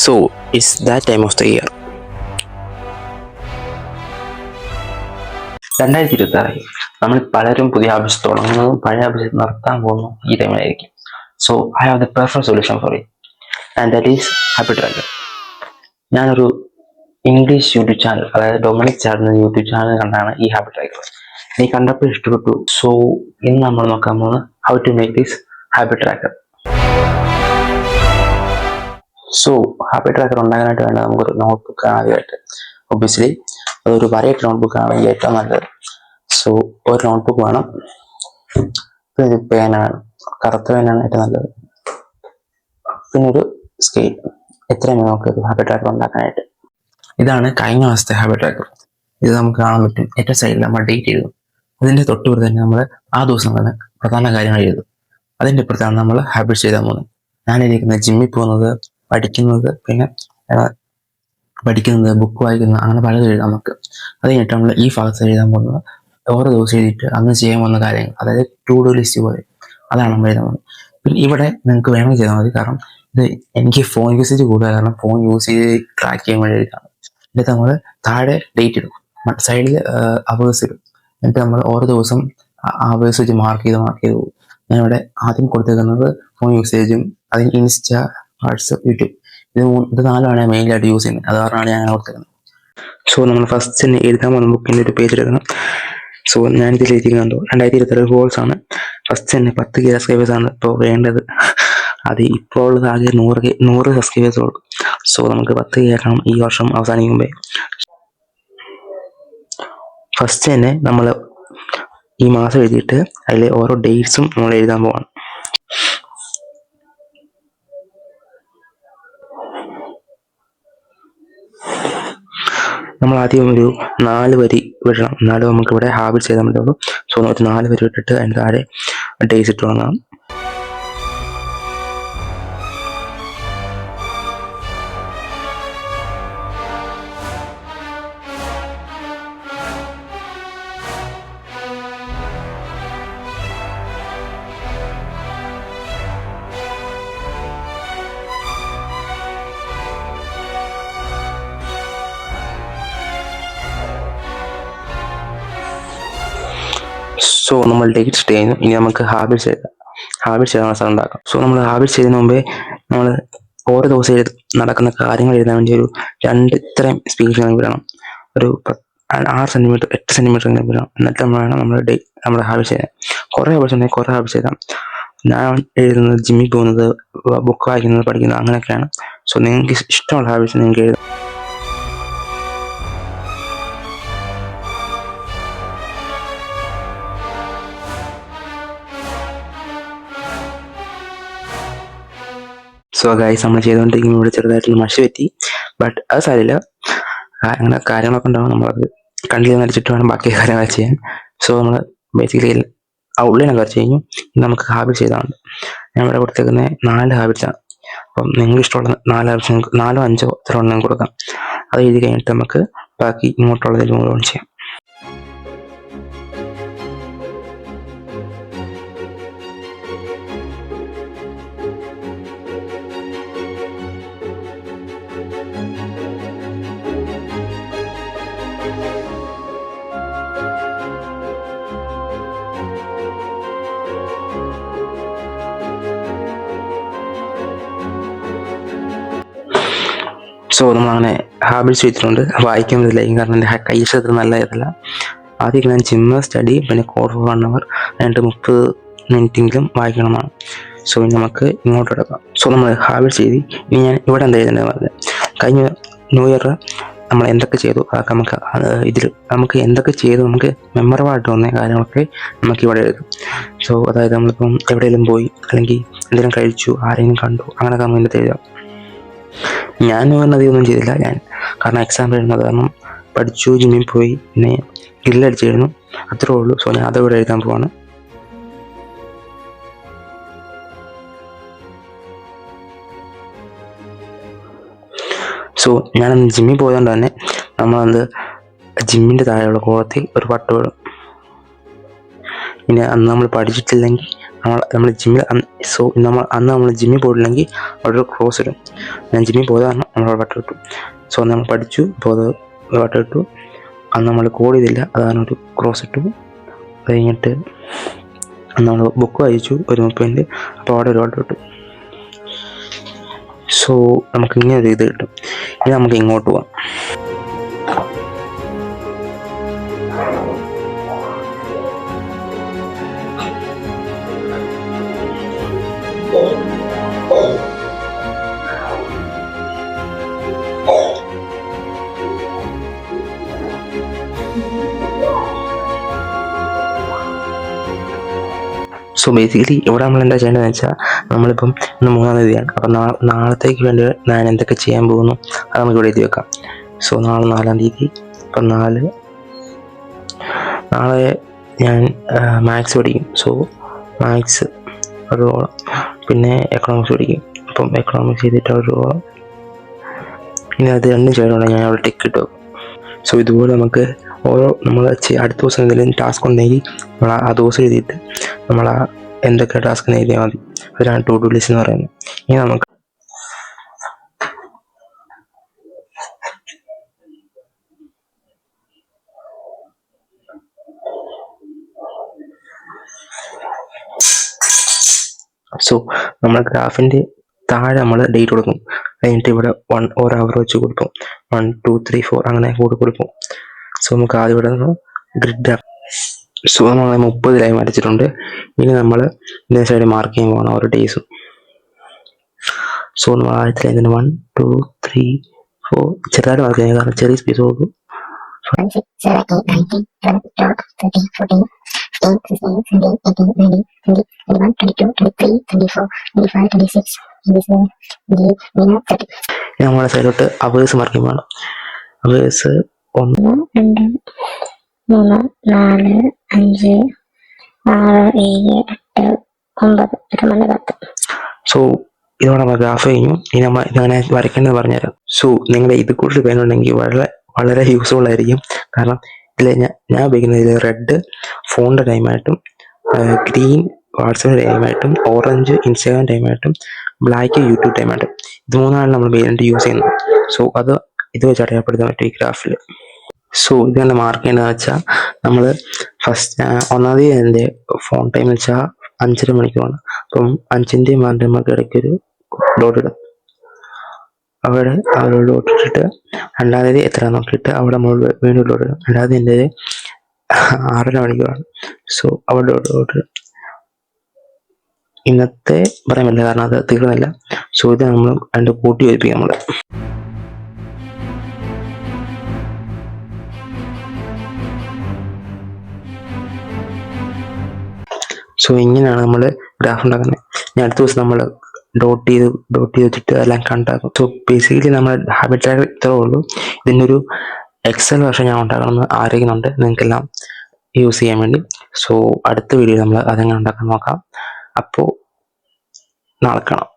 So, it's that time of the year. രണ്ടായിരത്തി ഇരുപത്തി ആറ് നമ്മൾ പലരും പുതിയ ആവശ്യം തുടങ്ങുന്നതും പഴയ ആവശ്യം നിർത്താൻ പോകുന്നു ഈ ടൈമിലായിരിക്കും so I have the perfect solution for it and that is happy tracker ഞാനൊരു ഇംഗ്ലീഷ് യൂട്യൂബ് ചാനൽ അതായത് ഡൊമിനിക് ചാടുന്ന യൂട്യൂബ് ചാനൽ കണ്ടാണ് ഈ ഹാപ്പി ട്രാക്കർ നീ കണ്ടപ്പോൾ ഇഷ്ടപ്പെട്ടു. സോ ഇന്ന് നമ്മൾ നോക്കാൻ പോകുന്നത് how to make this happy tracker so happy tracker ഉണ്ടാകാനായിട്ട് വേണ്ട നമുക്കൊരു നോട്ട്ബുക്ക് ആദ്യമായിട്ട്. ഒബ്വിയസ്ലി അതൊരു വരയിട്ട് നോട്ട്ബുക്ക് ആണെങ്കിൽ ഏറ്റവും നല്ലത്. സോ ഒരു നോട്ട്ബുക്ക് വേണം. പിന്നെ പേന വേണം കറുത്ത പേനാണ് ഏറ്റവും നല്ലത്. പിന്നെ ഒരു സ്കെയിൽ എത്രയും നമുക്ക് ഹാബിറ്റ് ട്രാക്കർ ഉണ്ടാക്കാനായിട്ട്. ഇതാണ് കഴിഞ്ഞ മാസത്തെ ഹാബിറ്റ് ട്രാക്കർ ഇത് നമുക്ക് കാണാൻ പറ്റും. ഏറ്റവും സൈഡിൽ നമ്മൾ ഡേറ്റ് എഴുതും അതിന്റെ തൊട്ടുപുറത്ത് തന്നെ നമ്മൾ ആ ദിവസം തന്നെ പ്രധാന കാര്യങ്ങൾ എഴുതും. അതിന്റെ ഇപ്പുറത്താണ് നമ്മൾ ഹാബിറ്റ് ചെയ്താൽ പോകുന്നത് ഞാനിരിക്കുന്നത് ജിമ്മിൽ പോകുന്നത് പഠിക്കുന്നത് പിന്നെ പഠിക്കുന്നത് ബുക്ക് വായിക്കുന്നത് അങ്ങനെ പലതും എഴുതാം നമുക്ക്. അത് കഴിഞ്ഞിട്ട് നമ്മൾ ഈ ഭാഗത്ത് എഴുതാൻ പോകുന്നത് ഓരോ ദിവസം എഴുതിയിട്ട് അന്ന് ചെയ്യാൻ പോകുന്ന കാര്യങ്ങൾ അതായത് ടു ഡു ലിസ്റ്റ് പോലെ. അതാണ് നമ്മൾ എഴുതാൻ പോകുന്നത്. പിന്നെ ഇവിടെ നിങ്ങൾക്ക് വേണമെങ്കിൽ ചെയ്താൽ മതി. കാരണം ഇത് എനിക്ക് ഫോൺ യൂസേജ് കൂടുതൽ കാരണം ഫോൺ യൂസ് ചെയ്ത് ട്രാക്ക് ചെയ്യാൻ വേണ്ടി എഴുതാണ് എന്നിട്ട് നമ്മൾ താഴെ ഡേറ്റ് ഇടും. സൈഡിൽ അവേഴ്സ് ഇടും. എന്നിട്ട് നമ്മൾ ഓരോ ദിവസം അവേഴ്സ് വെച്ച് മാർക്ക് ചെയ്ത് മാർക്ക് ചെയ്ത് പോകും. ഞാൻ ഇവിടെ ആദ്യം കൊടുത്തേക്കുന്നത് ഫോൺ യൂസേജും അതിന് ഇൻസ്റ്റ വാട്സപ്പ് യൂട്യൂബ്. ഇത് മൂന്ന് ഇത് നാലാണ് മെയിനായിട്ട് യൂസ് ചെയ്യുന്നത്. അത് കാരണമാണ് ഞാൻ ഓർത്തിരുന്നത് സോ നമ്മൾ ഫസ്റ്റ് തന്നെ എഴുതാൻ പോകുന്ന ബുക്കിന്റെ ഒരു പേജ് എടുക്കണം. സോ ഞാനിതിൽ എന്തോ രണ്ടായിരത്തി ഇരുപത്തി ഗോൾസ് ആണ്. ഫസ്റ്റ് തന്നെ പത്ത് കെ സബ്സ്ക്രൈബേഴ്സ് ആണ് ഇപ്പോൾ വേണ്ടത്. അത് ഇപ്പോൾ ഉള്ളത് ആകെ നൂറ് കെ നൂറ് സബ്സ്ക്രൈബേഴ്സ് ഉള്ളൂ. സോ നമുക്ക് പത്ത് കെ ആക്കണം ഈ വർഷം അവസാനിക്കുമ്പോൾ ഫസ്റ്റ് തന്നെ നമ്മൾ ഈ മാസം എഴുതിയിട്ട് അതിലെ ഓരോ ഡേറ്റ്സും നമ്മൾ എഴുതാൻ പോവാണ്. നമ്മൾ ആദ്യം ഒരു നാല് വരി വിടണം. എന്നാലും നമുക്ക് ഇവിടെ ഹാബിറ്റ് ചെയ്താൽ മതിയുള്ളൂ സോ ഒരു നാല് വരി വിട്ടിട്ട് അതിന് താഴെ ഡേയ്സ് ഇട്ട് തുടങ്ങാം. സോ നമ്മൾ ഡേറ്റ്സ് ചെയ്യുന്നു. ഇനി നമുക്ക് ഹാബിറ്റ്സ് ഹാബിറ്റ്സ് എഴുതാൻ സ്ഥലം ഉണ്ടാക്കാം സോ നമ്മൾ ഹാബിറ്റ്സ് ചെയ്യുന്ന മുമ്പേ നമ്മൾ ഓരോ ദിവസം എഴുത നടക്കുന്ന കാര്യങ്ങൾ എഴുതാൻ വേണ്ടി ഒരു രണ്ട് ഇത്രയും സ്പീഡ് വിടണം. ഒരു ആറ് സെന്റിമീറ്റർ എട്ട് സെന്റിമീറ്റർ എങ്കിലും വിടണം. എന്നിട്ട് നമ്മൾ വേണം നമ്മുടെ ഡേ നമ്മുടെ ഹാബിറ്റ്സ് ചെയ്യാൻ കുറേ ഹാബിറ്റ്സ് ഉണ്ടെങ്കിൽ കുറേ ഹാബിറ്റ്സ് എഴുതാം. ഞാൻ എഴുതുന്നത് ജിമ്മിൽ പോകുന്നത് ബുക്ക് വായിക്കുന്നത് പഠിക്കുന്നത് അങ്ങനെയൊക്കെയാണ്. സോ നിങ്ങൾക്ക് ഇഷ്ടമുള്ള ഹാബിറ്റ്സ് നിങ്ങൾക്ക് എഴുതാം. സോ ഗൈസ് നമ്മൾ ചെയ്തുകൊണ്ടിരിക്കുമ്പോൾ ഇവിടെ ചെറുതായിട്ടുള്ള മഷി പറ്റി. ബട്ട് അത് സാരില്ല ആ, അങ്ങനെ കാര്യങ്ങളൊക്കെ ഉണ്ടാവും. നമ്മളത് കണ്ടിൽ നടിച്ചിട്ട് വേണം ബാക്കി കാര്യങ്ങൾ ചെയ്യാൻ. സോ നമ്മൾ ബേസിക്കലി ഔട്ട്ലൈൻ ഒക്കെ വരച്ച് കഴിഞ്ഞു നമുക്ക് ഹാബിറ്റ്സ് ചെയ്താണ് ഞാൻ ഇവിടെ കൊടുത്തേക്കുന്ന നാല് ഹാബിറ്റ്സ് ആണ്. അപ്പം നിങ്ങൾക്ക് ഇഷ്ടമുള്ള നാല് ഹാബിറ്റ്സ് നാലോ അഞ്ചോ എത്ര ഉണ്ടെങ്കിൽ കൊടുക്കാം. അത് എഴുതി കഴിഞ്ഞിട്ട് നമുക്ക് ബാക്കി ഇങ്ങോട്ടുള്ളതിൽ മുഴുവൻ ചെയ്യാം. സോ നമ്മളങ്ങനെ ഹാബിറ്റ്സ് വെച്ചിട്ടുണ്ട് വായിക്കുന്നതിലായിരിക്കും കാരണം എന്റെ കൈ അത്ര നല്ല ഇതല്ല. ആദ്യം ഞാൻ ജിമ്മ് സ്റ്റഡി പിന്നെ കോർ വൺ അവർ രണ്ട് മുപ്പത് മിനിറ്റെങ്കിലും വായിക്കണമെന്നാണ്. സോ ഇനി നമുക്ക് ഇങ്ങോട്ട് എടുക്കാം സോ നമ്മൾ ഹാബിറ്റ്സ് ചെയ്തി ഇനി ഞാൻ ഇവിടെ എന്താ എഴുതേണ്ടത് പറഞ്ഞത് കഴിഞ്ഞ ന്യൂ ഇയർ നമ്മൾ എന്തൊക്കെ ചെയ്തു? അതൊക്കെ നമുക്ക് ഇതിൽ നമുക്ക് എന്തൊക്കെ ചെയ്തു? നമുക്ക് മെമ്മറബിളായിട്ട് വന്ന കാര്യങ്ങളൊക്കെ നമുക്ക് ഇവിടെ എഴുതും. സോ അതായത് നമ്മളിപ്പം എവിടെയെങ്കിലും പോയി അല്ലെങ്കിൽ എന്തെങ്കിലും കഴിച്ചു ആരെങ്കിലും കണ്ടു അങ്ങനെയൊക്കെ നമ്മൾ ഇതിനകത്ത് എഴുതാം. ഞാൻ പറഞ്ഞ അധികമൊന്നും ചെയ്തില്ല. ഞാൻ കാരണം എക്സാം എഴുതുന്നത് കാരണം പഠിച്ചു ജിമ്മിൽ പോയി പിന്നെ ഗ്രില്ലടിച്ചായിരുന്നു അത്രേ ഉള്ളൂ. സോ ഞാൻ അതവിടെ എഴുതാൻ പോവാണ്. സോ ഞാൻ ജിമ്മിൽ പോയതുകൊണ്ട് തന്നെ നമ്മളത് ജിമ്മിന്റെ താഴെയുള്ള കോളത്തിൽ ഒരു പട്ട് പിന്നെ അന്ന് നമ്മൾ പഠിച്ചിട്ടില്ലെങ്കിൽ നമ്മൾ നമ്മൾ ജിമ്മിൽ സോ നമ്മൾ അന്ന് നമ്മൾ ജിമ്മിൽ പോയിട്ടില്ലെങ്കിൽ അവിടെ ഒരു ക്രോസ് ഇടും. ഞാൻ ജിമ്മിൽ പോയത് കാരണം നമ്മൾ വട്ടം ഇട്ടു. സോ നമ്മൾ പഠിച്ചു പോയത് വട്ടം ഇട്ടു. അന്ന് നമ്മൾ കോഡ് ചെയ്തില്ല. അതാണ് ഒരു ക്രോസ് ഇട്ടു. അത് കഴിഞ്ഞിട്ട് നമ്മൾ ബുക്ക് വായിച്ചു ഒരു മുപ്പതിന്റെ അപ്പോൾ അവിടെ ഒരു വട്ടം ഇട്ടു. സോ നമുക്ക് ഇങ്ങനെ ഒരു ഇത് കിട്ടും. ഇനി നമുക്ക് ഇങ്ങോട്ട് പോവാം. സോ ബേസിക്കലി ഇവിടെ നമ്മൾ എന്താ ചെയ്യേണ്ടതെന്ന് വെച്ചാൽ നമ്മളിപ്പം ഇന്ന് മൂന്നാം തീയതിയാണ്. അപ്പം നാ നാളത്തേക്ക് വേണ്ടി ഞാൻ എന്തൊക്കെ ചെയ്യാൻ പോകുന്നു അത് നമുക്ക് ഇവിടെ എഴുതി വെക്കാം. സോ നാളെ നാലാം തീയതി. ഇപ്പം നാല് നാളെ ഞാൻ മാത്സ് പഠിക്കും. സോ മാത്സ് ഒരോളം പിന്നെ എക്കണോമിക്സ് പഠിക്കും. അപ്പം എക്കണോമിക്സ് ചെയ്തിട്ട് ഒരോളം ഇനി അത് രണ്ടും ചെയ്യണം ഞാൻ അവിടെ ടിക്ക് ഇട്ട് വെക്കും. സോ ഇതുപോലെ നമുക്ക് ഓരോ നമ്മൾ അടുത്ത ദിവസം എന്തെങ്കിലും ടാസ്ക് ഉണ്ടെങ്കിൽ നമ്മൾ ആ ദിവസം എഴുതിയിട്ട് നമ്മൾ ആ എന്തൊക്കെ ടാസ്ക് എഴുതിയാൽ മതി. അതിനാണ് ടു ഡു ലിസ്റ്റ് എന്ന് പറയുന്നത്. ഇനി നമുക്ക് സോ നമ്മൾ ഗ്രാഫിന്റെ താഴെ നമ്മൾ ഡേറ്റ് കൊടുക്കും. കഴിഞ്ഞിട്ട് ഇവിടെ വൺ ഓർ അവർ വെച്ച് കൊടുക്കും. വൺ ടു ത്രീ ഫോർ അങ്ങനെ കൂടി കൊടുക്കും. സോ നമുക്ക് ആദ്യം ഇവിടെ നിന്ന് ഗ്രിഡ് സുഖമുള്ള മുപ്പത് ലൈൻ വരച്ചിട്ടുണ്ട് ഇനി നമ്മൾ ഇതേ സൈഡ് മാർക്ക് ചെയ്യാൻ പോകണം ഓരോ ഡേയ്സും സോൺ വാഴത്തിൽ ഇതിന് വൺ ടു ത്രീ ഫോർ ചെറുതായിട്ട് മാർക്ക് ചെയ്യാൻ കാരണം ചെറിയ സ്പീസ് നോക്കും. നമ്മളെ സൈഡോട്ട് അവേഴ്സ് മാർക്കിംഗ് വേണം അവേഴ്സ് ഒന്ന് മൂന്ന് നാല് അഞ്ച് ആറ് ഏഴ് എട്ട് ഒമ്പത്. എട്ട് പത്ത്. സോ ഇതോടെ നമ്മൾ ഗ്രാഫ് കഴിഞ്ഞു. ഇനി നമ്മൾ ഇതങ്ങനെ വരയ്ക്കേണ്ടത് പറഞ്ഞുതരാം. സോ നിങ്ങളുടെ ഇത് കൂടുതൽ വേണമെങ്കിൽ വളരെ വളരെ യൂസ്ഫുൾ ആയിരിക്കും. കാരണം ഇതിൽ ഞാൻ ഞാൻ ഉപയോഗിക്കുന്നത് ഇതിൽ റെഡ് ഫോണിന്റെ ടൈമായിട്ടും ഗ്രീൻ വാട്സപ്പിന്റെ ടൈമായിട്ടും ഓറഞ്ച് ഇൻസ്റ്റാഗ്രാം ടൈമായിട്ടും ബ്ലാക്ക് യൂട്യൂബ് ടൈമായിട്ടും ഇത് മൂന്നാണ് നമ്മൾ മെയിനായിട്ട് യൂസ് ചെയ്യുന്നത്. സോ അത് ഇത് വെച്ച് അടയാളപ്പെടുത്താൻ പറ്റും ഈ ഗ്രാഫിൽ സോ ഇത് തന്നെ മാർക്ക് ചെയ്യേണ്ടതെന്ന് വെച്ചാൽ നമ്മൾ ഫസ്റ്റ് ഒന്നാമത് എന്റെ ഫോൺ ടൈം വെച്ചാൽ അഞ്ചര മണിക്കൂറാണ്. അപ്പം അഞ്ചിന്റെയും ആറിന്റെയും നമുക്ക് ഇടയ്ക്കൊരു ഡോട്ട് ഇടും. അവിടെ അവരോട് ഡോട്ട് ഇട്ടിട്ട് രണ്ടാം തീയതി എത്ര നോക്കിയിട്ട് അവിടെ നമ്മൾ വീണ്ടും ഡോട്ട് ഇടും. രണ്ടാം തീയതി എന്റെ ആറര മണിക്കൂറാണ്. സോ അവിടെ ഡോട്ട് ഡോട്ട് ഇടും. ഇന്നത്തെ പറയാൻ പറ്റില്ല കാരണം അത് തീർന്നില്ല. സോ ഇത് നമ്മൾ രണ്ട് കൂട്ടി വരിപ്പിക്കും നമ്മൾ സോ ഇങ്ങനെയാണ് നമ്മൾ ഗ്രാഫ് ഉണ്ടാക്കുന്നത് ഞാൻ അടുത്ത ദിവസം നമ്മൾ ഡോട്ട് ചെയ്ത് ഡോട്ട് ചെയ്ത് വെച്ചിട്ട് എല്ലാം കണ്ടാക്കും സോ ബേസിക്കലി നമ്മൾ ഹാബിറ്റ് ട്രാക്കർ ഇത്രേ ഉള്ളൂ. ഇതിന്റെ ഒരു എക്സൽ വർഷം ഞാൻ ഉണ്ടാക്കണമെന്ന് ആഗ്രഹിക്കുന്നുണ്ട്. നിങ്ങൾക്കെല്ലാം യൂസ് ചെയ്യാൻ വേണ്ടി. സോ അടുത്ത വീഡിയോ നമ്മൾ അതെങ്ങനെ ഉണ്ടാക്കാൻ നോക്കാം. അപ്പോൾ നാളെ കാണാം.